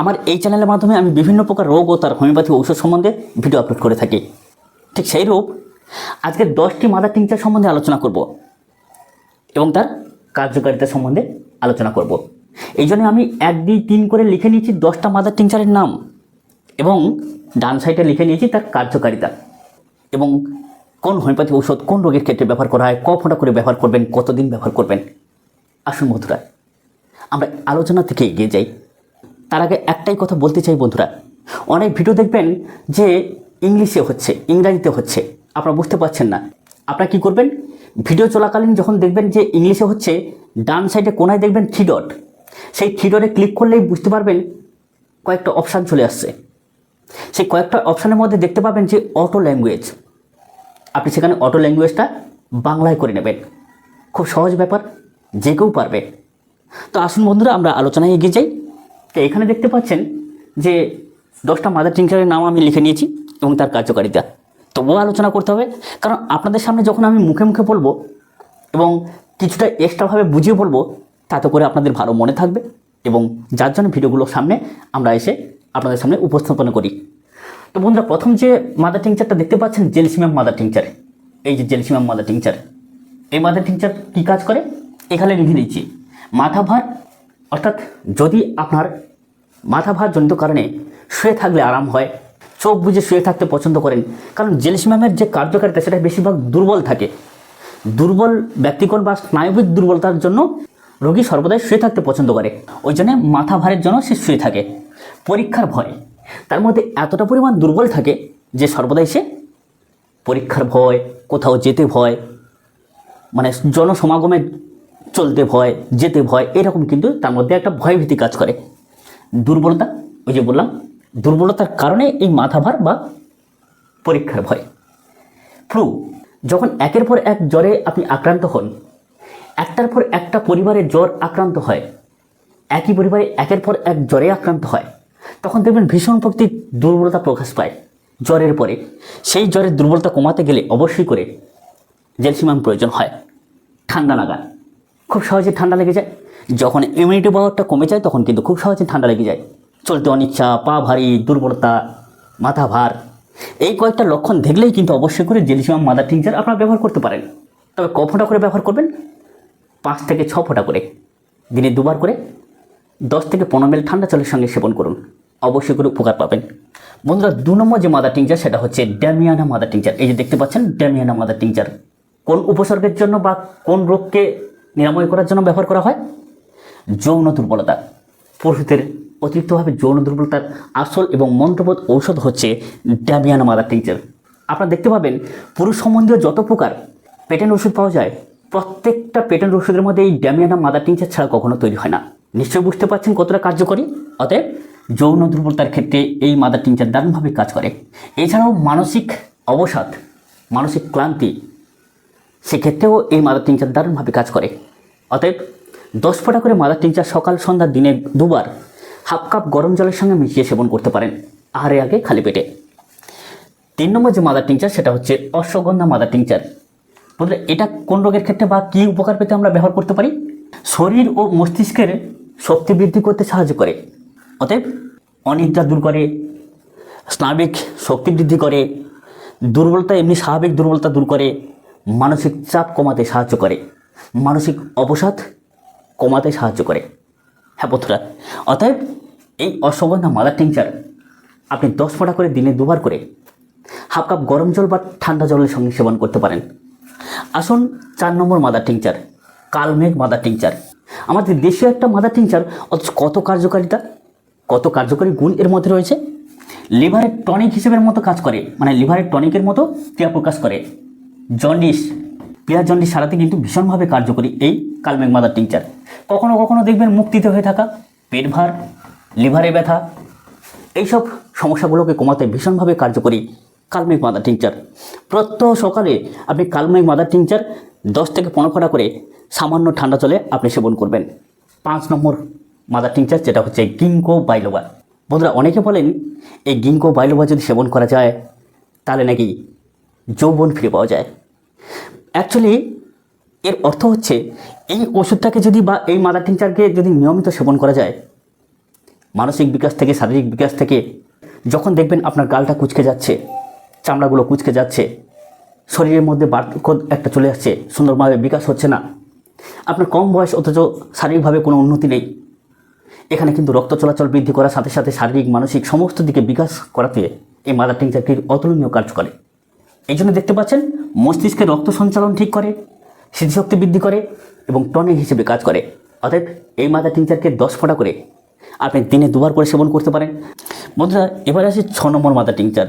আমার এই চ্যানেলের মাধ্যমে আমি বিভিন্ন প্রকার রোগ ও তার হোমিওপ্যাথি ঔষধ সম্বন্ধে ভিডিও আপলোড করে থাকি। ঠিক সেই রূপ আজকে দশটি মাদার টিংচার সম্বন্ধে আলোচনা করব এবং তার কার্যকারিতা সম্বন্ধে আলোচনা করব। এই জন্য আমি এক, দুই, তিন করে লিখে নিয়েছি দশটা মাদার টিংচারের নাম এবং ডান সাইডে লিখে নিয়েছি তার কার্যকারিতা এবং কোন হোমিওপ্যাথি ঔষধ কোন রোগের ক্ষেত্রে ব্যবহার করা হয় ক ফোঁটা করে ব্যবহার করবেন, কতদিন ব্যবহার করবেন। আসুন মধুরা আমরা আলোচনা থেকে এগিয়ে যাই। তার আগে একটাই কথা বলতে চাই বন্ধুরা। অনেক ভিডিও দেখবেন যে ইংলিশে হচ্ছে, ইংরাজিতে হচ্ছে। আপনারা বুঝতে পারছেন না। আপনারা কি করবেন? ভিডিও চলাকালীন যখন দেখবেন যে ইংলিশে হচ্ছে, ডান সাইডে কোনায় দেখবেন থ্রি ডট সেই থ্রি ডটে ক্লিক করলেই বুঝতে পারবেন কয়েকটা অপশান চলে আসছে। সেই কয়েকটা অপশানের মধ্যে দেখতে পাবেন যে অটো ল্যাঙ্গুয়েজ আপনি সেখানে অটো ল্যাঙ্গুয়েজটা বাংলায় করে নেবেন। খুব সহজ ব্যাপার, যে কেউ পারবে। তো আসুন বন্ধুরা, আমরা আলোচনায় এগিয়ে যাই। তো এখানে দেখতে পাচ্ছেন যে দশটা মাদার টিংচারের নাম আমি লিখে নিয়েছি এবং তার কার্যকারিতা। তবুও আলোচনা করতে হবে, কারণ আপনাদের সামনে যখন আমি মুখে মুখে বলব এবং কিছুটা এক্সট্রাভাবে বুঝিয়ে বলব, তাতে করে আপনাদের ভালো মনে থাকবে এবং যার জন্য ভিডিওগুলোর সামনে আমরা এসে আপনাদের সামনে উপস্থাপনা করি। তো বন্ধুরা, প্রথম যে মাদার টিংচারটা দেখতে পাচ্ছেন, জেলসিমাম মাদার টিংচার। এই যে জেলসিমাম মাদার টিংচার, এই মাদার টিংচার কী কাজ করে? এখানে লিখে দিচ্ছি, মাথা ভার অর্থাৎ যদি আপনার মাথা ভার জনিত কারণে শুয়ে থাকলে আরাম হয়, চোখ বুঝে শুয়ে থাকতে পছন্দ করেন, কারণ জেলসিমামের যে কার্যকারিতা সেটা বেশিরভাগ দুর্বল থাকে। দুর্বল ব্যক্তিগণ বা স্নায়বিক দুর্বলতার জন্য রোগী সর্বদাই শুয়ে থাকতে পছন্দ করে। ওই জন্য মাথা ভারের জন্য সে শুয়ে থাকে। পরীক্ষার ভয়, তার মধ্যে এতটা পরিমাণ দুর্বল থাকে যে সর্বদাই সে পরীক্ষার ভয়, কোথাও যেতে ভয় মানে জনসমাগমে চলতে ভয়, যেতে ভয়, এরকম কিন্তু তার মধ্যে একটা ভয়ভীতি কাজ করে। দুর্বলতা, ওই যে বললাম, দুর্বলতার কারণে এই মাথা ভার বা পরীক্ষার ভয়। ফ্লু যখন একের পর এক জ্বরে আপনি আক্রান্ত হন, একটার পর একটা পরিবারে জ্বর আক্রান্ত হয়, একই পরিবারে একের পর এক জ্বরে আক্রান্ত হয়, তখন দেখবেন ভীষণ প্রকৃতির দুর্বলতা প্রকাশ পায় জ্বরের পরে। সেই জ্বরের দুর্বলতা কমাতে গেলে অবশ্যই করে জেলসিমাম প্রয়োজন হয়। ঠান্ডা লাগা খুব সহজে ঠান্ডা লেগে যায়। যখন ইমিউনিটি পাওয়ারটা কমে যায়, তখন কিন্তু খুব সহজে ঠান্ডা লেগে যায়। চলতে অনিচ্ছা, পা ভারী, দুর্বলতা, মাথা ভার, এই কয়েকটা লক্ষণ দেখলেই কিন্তু অবশ্যই করে জেলিসিমাম মাদার টিংচার আপনারা ব্যবহার করতে পারেন। তবে ক ফোঁটা করে ব্যবহার করবেন? পাঁচ থেকে ছ ফোঁটা করে। দিনে দুবার করে। দশ থেকে পনেরো মিল ঠান্ডা জলের সঙ্গে সেবন করুন। অবশ্যই করে উপকার পাবেন। বন্ধুরা, দু নম্বর যে মাদার টিংচার সেটা হচ্ছে ড্যামিয়ানা মাদার টিংচার এই যে দেখতে পাচ্ছেন, ড্যামিয়ানা মাদার টিংচার কোন উপসর্গের জন্য বা কোন রোগকে নিরাময় করার জন্য ব্যবহার করা হয়? যৌন দুর্বলতা। পুরুষদের অতিরিক্তভাবে যৌন দুর্বলতার আসল এবং মন্ত্রবোধ ঔষধ হচ্ছে ড্যামিয়ানা মাদার টিংচার আপনারা দেখতে পাবেন, পুরুষ সম্বন্ধীয় যত প্রকার পেটেন্ট ওষুধ পাওয়া যায়, প্রত্যেকটা পেটেন্ট ওষুধের মধ্যে এই ড্যামিয়ানা মাদার টিংচার ছাড়া কখনো তৈরি হয় না। নিশ্চয়ই বুঝতে পারছেন কতটা কার্যকরী? অতএব যৌন দুর্বলতার ক্ষেত্রে এই মাদার টিংচার দারুণভাবে কাজ করে। এছাড়াও মানসিক অবসাদ, মানসিক ক্লান্তি সেক্ষেত্রেও এই মাদার টিংচার দারুণভাবে কাজ করে। অতএব দশ ফোঁটা করে মাদার টিংচার সকাল, সন্ধ্যা, দিনে দুবার হাফ কাপ গরম জলের সঙ্গে মিশিয়ে সেবন করতে পারেন, আহারে আগে খালি পেটে। তিন নম্বর যে মাদার টিংচার সেটা হচ্ছে অশ্বগন্ধা মাদার টিংচার বলতে এটা কোন রোগের ক্ষেত্রে বা কী উপকার পেতে আমরা ব্যবহার করতে পারি? শরীর ও মস্তিষ্কের শক্তি বৃদ্ধি করতে সাহায্য করে। অতএব অনিদ্রা দূর করে, স্নাবিক শক্তি বৃদ্ধি করে, দুর্বলতা, এমনি স্বাভাবিক দুর্বলতা দূর করে মানসিক চাপ কমাতে সাহায্য করে। মানসিক অবসাদ কমাতে সাহায্য করে। হ্যাঁ বন্ধুরা, অতএব এই অশ্বগন্ধা মাদার টিংচার আপনি দশ ফোঁটা করে দিনে দুবার করে হাফ কাপ গরম জল বা ঠান্ডা জলের সঙ্গে সেবন করতে পারেন। আসুন চার নম্বর mother tincture, Kalmegh mother tincture. আমাদের দেশীয় একটা মাদার টিংচার, অথচ কত কার্যকারিতা, কত কার্যকরী গুণ এর মধ্যে রয়েছে? লিভারের টনিক হিসেবের মতো কাজ করে মানে লিভারের টনিকের মতো ক্রিয়া প্রকাশ করে। জন্ডিস। ক্রিয়া জন্ডিস সারাতে কিন্তু ভীষণভাবে কার্যকরী এই কালমেঘ মাদার টিংচার। কখনো কখনো দেখবেন মুক্তিতে হয়ে থাকা পেট ভার, লিভারে ব্যথা, এইসব সমস্যাগুলোকে কমাতে ভীষণভাবে কার্যকরী কালমেঘ মাদার টিংচার। প্রত্যহ সকালে আপনি কালমেঘ মাদার টিংচার দশ থেকে পনেরো ফোঁটা করে সামান্য ঠান্ডা জলে আপনি সেবন করবেন। পাঁচ নম্বর মাদার টিংচার যেটা হচ্ছে গিঙ্কো বাইলোবা বন্ধুরা, অনেকে বলেন, এই গিঙ্কো বাইলোবা যদি সেবন করা যায়, তাহলে নাকি যৌবন ফিরে পাওয়া যায়। অ্যাকচুয়ালি এর অর্থ হচ্ছে, এই ওষুধটাকে যদি বা এই মাদার টিংচারকে যদি নিয়মিত সেবন করা যায়, মানসিক বিকাশ থেকে, শারীরিক বিকাশ থেকে, যখন দেখবেন আপনার গালটা কুচকে যাচ্ছে, চামড়াগুলো কুচকে যাচ্ছে, শরীরের মধ্যে বার্ধক্য একটা চলে আসছে, সুন্দরভাবে বিকাশ হচ্ছে না, আপনার কম বয়স অথচ শারীরিকভাবে কোনো উন্নতি নেই, এখানে কিন্তু রক্ত চলাচল বৃদ্ধি করার সাথে সাথে শারীরিক, মানসিক সমস্ত দিকে বিকাশ করাতে এই মাদার টিংচারটির অতুলনীয় কাজ করে এই জন্য দেখতে পাচ্ছেন, মস্তিষ্কে রক্ত সঞ্চালন ঠিক করে, স্মৃতিশক্তি বৃদ্ধি করে এবং টনিক হিসেবে কাজ করে। অতএব এই মাদার টিংচারকে দশ ফোঁটা করে আপনি দিনে দুবার করে সেবন করতে পারেন। বন্ধুরা, এবার আছে ছ নম্বর মাদার টিংচার।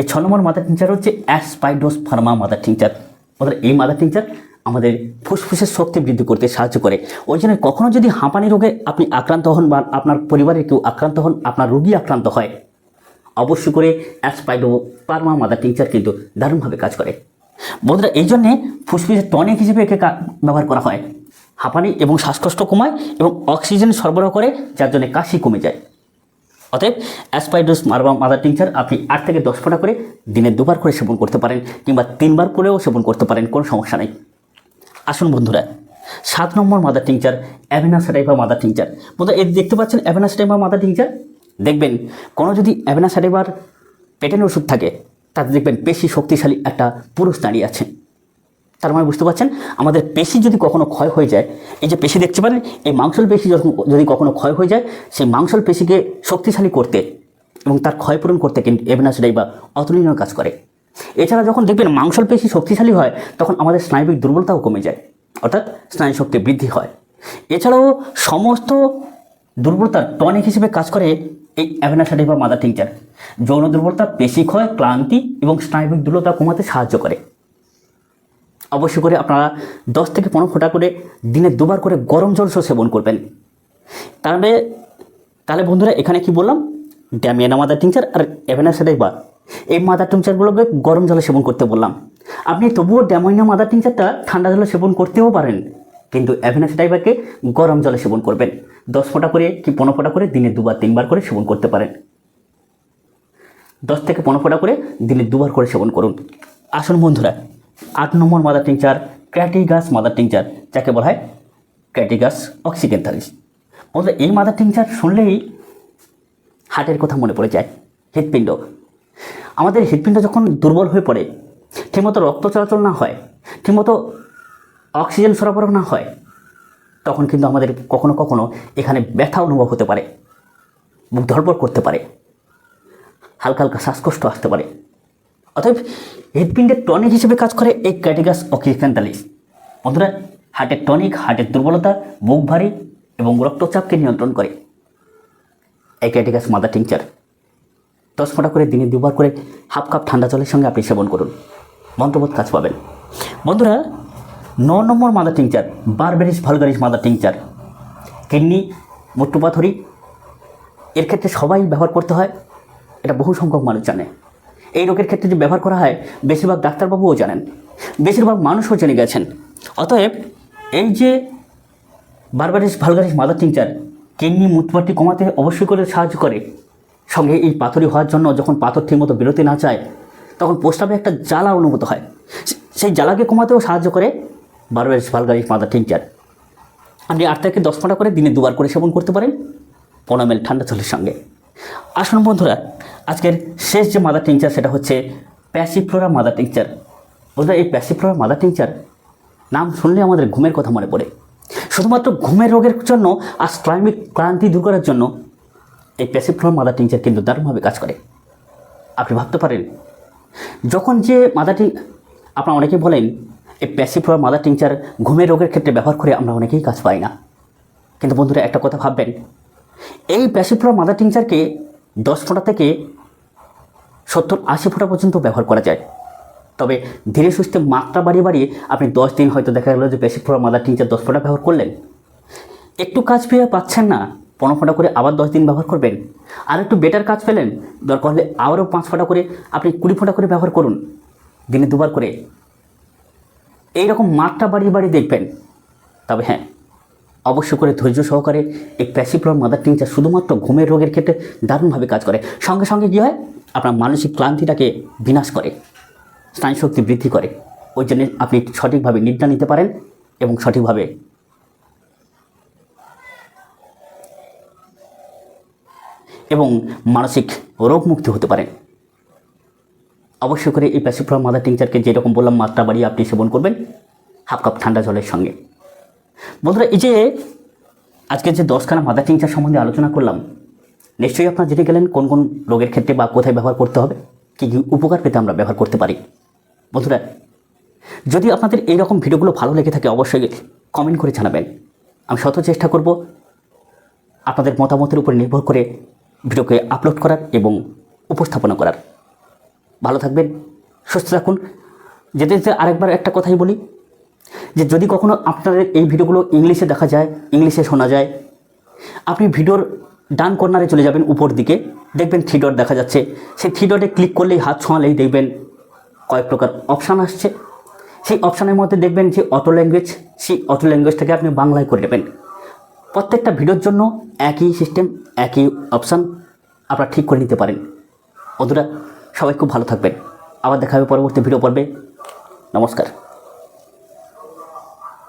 এই ছ নম্বর মাদার টিংচার হচ্ছে অ্যাসপাইডোস ফার্মা মাদার টিংচার। বন্ধুরা, এই মাদার টিংচার আমাদের ফুসফুসের শক্তি বৃদ্ধি করতে সাহায্য করে। ওই জন্য কখনও যদি হাঁপানি রোগে আপনি আক্রান্ত হন বা আপনার পরিবারের কেউ আক্রান্ত হন, আপনার রোগী আক্রান্ত হয় অবশ্যই করে অ্যাসপাইডো পারমা মাদার টিংচার কিন্তু দারুণভাবে কাজ করে। বন্ধুরা, এই জন্যে ফুসফুসের টনিক হিসেবে একে ব্যবহার করা হয়। হাঁপানি এবং শ্বাসকষ্ট কমায় এবং অক্সিজেন সরবরাহ করে, যার জন্য কাশি কমে যায়। অতএব অ্যাসপাইডোস মারবা মাদার টিংচার আপনি আট থেকে দশ ফোঁটা করে দিনে দুবার করে সেবন করতে পারেন কিংবা তিনবার করেও সেবন করতে পারেন, কোনো সমস্যা নেই। আসুন বন্ধুরা, সাত নম্বর mother tincture avena sativa mother tincture বন্ধুরা, এই দেখতে পাচ্ছেন অ্যাভেনাসাটাইভা মাদার টিংচার দেখবেন কোনো যদি অ্যাভেনাসাটাইভার পেটের ওষুধ থাকে, তাতে দেখবেন পেশি শক্তিশালী একটা পুরুষ দাঁড়িয়ে আছে তার মানে বুঝতে পারছেন? আমাদের পেশি যদি কখনো ক্ষয় হয়ে যায়, এই যে পেশি দেখতে পারেন, এই মাংসল পেশি যখন যদি কখনো ক্ষয় হয়ে যায়, সেই মাংসল পেশিকে শক্তিশালী করতে এবং তার ক্ষয়পূরণ করতে কিন্তু এভেনাসডাই বা অতুলনীয় কাজ করে। এছাড়া যখন দেখবেন মাংসল পেশি শক্তিশালী হয়, তখন আমাদের স্নায়বিক দুর্বলতাও কমে যায়, অর্থাৎ স্নায়ু শক্তি বৃদ্ধি হয়। এছাড়াও সমস্ত দুর্বলতার টনিক হিসেবে কাজ করে এই অ্যাভেনাসাডি বা মাদার টিংচার যৌন দুর্বলতা পেশি ক্ষয়, ক্লান্তি এবং স্নায়বিক দুর্বলতা কমাতে সাহায্য করে। অবশ্যই করে আপনারা দশ থেকে পনেরো ফোঁটা করে দিনে দুবার করে গরম জল সেবন করবেন। তাহলে তাহলে বন্ধুরা, এখানে কি বললাম? ড্যামিয়ানা মাদার টিংচার আর এভেনাসাডাই বা এই মাদার টিংচারগুলোকে গরম জলে সেবন করতে বললাম। আপনি তবুও ড্যামিয়ানা মাদার টিংচারটা ঠান্ডা জলে সেবন করতেও পারেন, কিন্তু অ্যাভেনাসাডাইবাকে গরম জলে সেবন করবেন। দশ ফোঁটা করে কি পনেরো ফোঁটা করে দিনে দুবার, তিনবার করে সেবন করতে পারেন। দশ থেকে পনেরো ফোঁটা করে দিনে দুবার করে সেবন করুন। আসুন বন্ধুরা, আট নম্বর mother tincture crataegus mother tincture যাকে বলা হয় ক্র্যাটিগাস অক্সিকেন্থালিস বন্ধুরা, এই মাদার টিংচার শুনলেই হার্টের কথা মনে পড়ে যায়, হৃৎপিণ্ড। আমাদের হৃৎপিণ্ড যখন দুর্বল হয়ে পড়ে, ঠিকমতো রক্ত চলাচল না হয়, ঠিকমতো অক্সিজেন সরবরাহ না হয় তখন কিন্তু আমাদের কখনো কখনো এখানে ব্যথা অনুভব হতে পারে বুক ধরপড় করতে পারে, হালকা হালকা শ্বাসকষ্ট আসতে পারে। অতএব হৃৎপিণ্ডের টনিক হিসেবে কাজ করে এই ক্যাটিগাস অক্সিকেন্টালিস বন্ধুরা হার্টের টনিক হার্টের দুর্বলতা বুক ভারী এবং রক্তচাপকে নিয়ন্ত্রণ করে। এই ক্যাটিগাস মাদার টিংচার দশ ফোঁটা করে দিনে দুবার করে হাফ কাপ ঠান্ডা জলের সঙ্গে আপনি সেবন করুন। মন্ত্রবোধ কাজ পাবেন। বন্ধুরা ন নম্বর mother tincture, berberis vulgaris mother tincture. Kidney মুট্টুপাথরি, এর ক্ষেত্রে সবাই ব্যবহার করতে হয়, এটা বহু সংখ্যক মানুষ জানে। এই রোগের ক্ষেত্রে যে ব্যবহার করা হয়, বেশিরভাগ ডাক্তারবাবুও জানেন, বেশিরভাগ মানুষও জেনে গেছেন। অতএব, এই যে berberis vulgaris mother tincture kidney মুতপাটি কমাতে অবশ্যই করে সাহায্য করে। সঙ্গে এই পাথরি হওয়ার জন্য যখন পাথর ঠিকমতো বেরোতে না চায়, তখন প্রস্তাবে একটা জ্বালা অনুভূত হয়। সেই জ্বালাকে কমাতেও সাহায্য করে বারবারিস ভালগারিস মাদার টিংচার আপনি আট থেকে দশ ফোঁটা করে দিনে দুবার করে সেবন করতে পারেন। পনেরো মেল ঠান্ডা জলের সঙ্গে। আসুন বন্ধুরা, আজকের শেষ যে মাদার টিংচার সেটা হচ্ছে প্যাসিফ্লোরা মাদার টিংচার বন্ধুরা, এই প্যাসিফ্লোরা মাদার টিংচার নাম শুনলে আমাদের ঘুমের কথা মনে পড়ে। শুধুমাত্র ঘুমের রোগের জন্য আর স্ট্রাইমিক ক্লান্তি দূর করার জন্য এই প্যাসিফ্লোরা মাদার টিংচার কিন্তু দারুণভাবে কাজ করে। আপনি ভাবতে পারেন, যখন যে মাদারটি, আপনারা অনেকে বলেন এই প্যাসিফ্লোরা মাদার টিংচার ঘুমের রোগের ক্ষেত্রে ব্যবহার করে আমরা অনেকেই কাজ পাই না। কিন্তু বন্ধুরা, একটা কথা ভাববেন, এই প্যাসিফ্লোরা মাদার টিংচারকে দশ ফোঁটা থেকে সত্তর, আশি ফোঁটা পর্যন্ত ব্যবহার করা যায়। তবে ধীরে সুস্থে মাত্রা বাড়িয়ে বাড়িয়ে আপনি দশ দিন হয়তো দেখা গেলো যে প্যাসিফ্লোরা মাদার টিংচার দশ ফোঁটা ব্যবহার করলেন। একটু কাজ পেয়ে পাচ্ছেন না, পনেরো ফোঁটা করে আবার দশ দিন ব্যবহার করবেন। আর একটু বেটার কাজ পেলেন, দরকার হলে আবারও পাঁচ ফোঁটা করে আপনি কুড়ি ফোঁটা করে ব্যবহার করুন, দিনে দুবার করে। এই রকম মাত্রা বাড়িয়ে বাড়িয়ে দেখবেন। তবে হ্যাঁ অবশ্য করে ধৈর্য সহকারে এই প্যাসিফ্লোর মাদার টিংচার শুধুমাত্র ঘুমের রোগের ক্ষেত্রে দারুণভাবে কাজ করে। সঙ্গে সঙ্গে কী হয়? আপনার মানসিক ক্লান্তিটাকে বিনাশ করে স্নায়ু শক্তি বৃদ্ধি করে। ওই জন্য আপনি সঠিকভাবে নিদ্রা নিতে পারেন এবং সঠিকভাবে এবং মানসিক রোগ মুক্তি হতে পারেন। অবশ্যই করে এই প্যাসিফ্লাম মাদার টিংচারকে যেরকম বললাম, মাত্রা বাড়িয়ে আপনি সেবন করবেন হাফ কাপ ঠান্ডা জলের সঙ্গে। বন্ধুরা, এই যে আজকে যে দশখানা মাদার টিংচার সম্বন্ধে আলোচনা করলাম, নিশ্চয়ই আপনারা জেনে গেলেন কোন কোন রোগের ক্ষেত্রে বা কোথায় ব্যবহার করতে হবে, কী কী উপকার পেতে আমরা ব্যবহার করতে পারি। বন্ধুরা, যদি আপনাদের এই রকম ভিডিওগুলো ভালো লেগে থাকে, অবশ্যই কমেন্ট করে জানাবেন। আমি শত চেষ্টা করব আপনাদের মতামতের উপর নির্ভর করে ভিডিওকে আপলোড করার এবং উপস্থাপনা করার। ভালো থাকবেন, সুস্থ থাকুন। যেতে যেতে আরেকবার একটা কথাই বলি, যে যদি কখনো আপনাদের এই ভিডিওগুলো ইংলিশে দেখা যায়, ইংলিশে শোনা যায়, আপনি ভিডিওর ডান কর্নারে চলে যাবেন উপর দিকে, দেখবেন থ্রি ডট দেখা যাচ্ছে। সেই থ্রি ডটে ক্লিক করলেই হাত ছোঁয়ালেই দেখবেন কয়েক প্রকার অপশান আসছে। সেই অপশানের মধ্যে দেখবেন যে অটো ল্যাঙ্গুয়েজ, সেই অটো ল্যাঙ্গুয়েজটাকে আপনি বাংলায় করে নেবেন। প্রত্যেকটা ভিডিওর জন্য একই সিস্টেম, একই অপশান আপনারা ঠিক করে নিতে পারেন। বন্ধুরা সবাই খুব ভালো থাকবেন। আবার দেখা হবে পরবর্তী ভিডিও পর্বে। নমস্কার।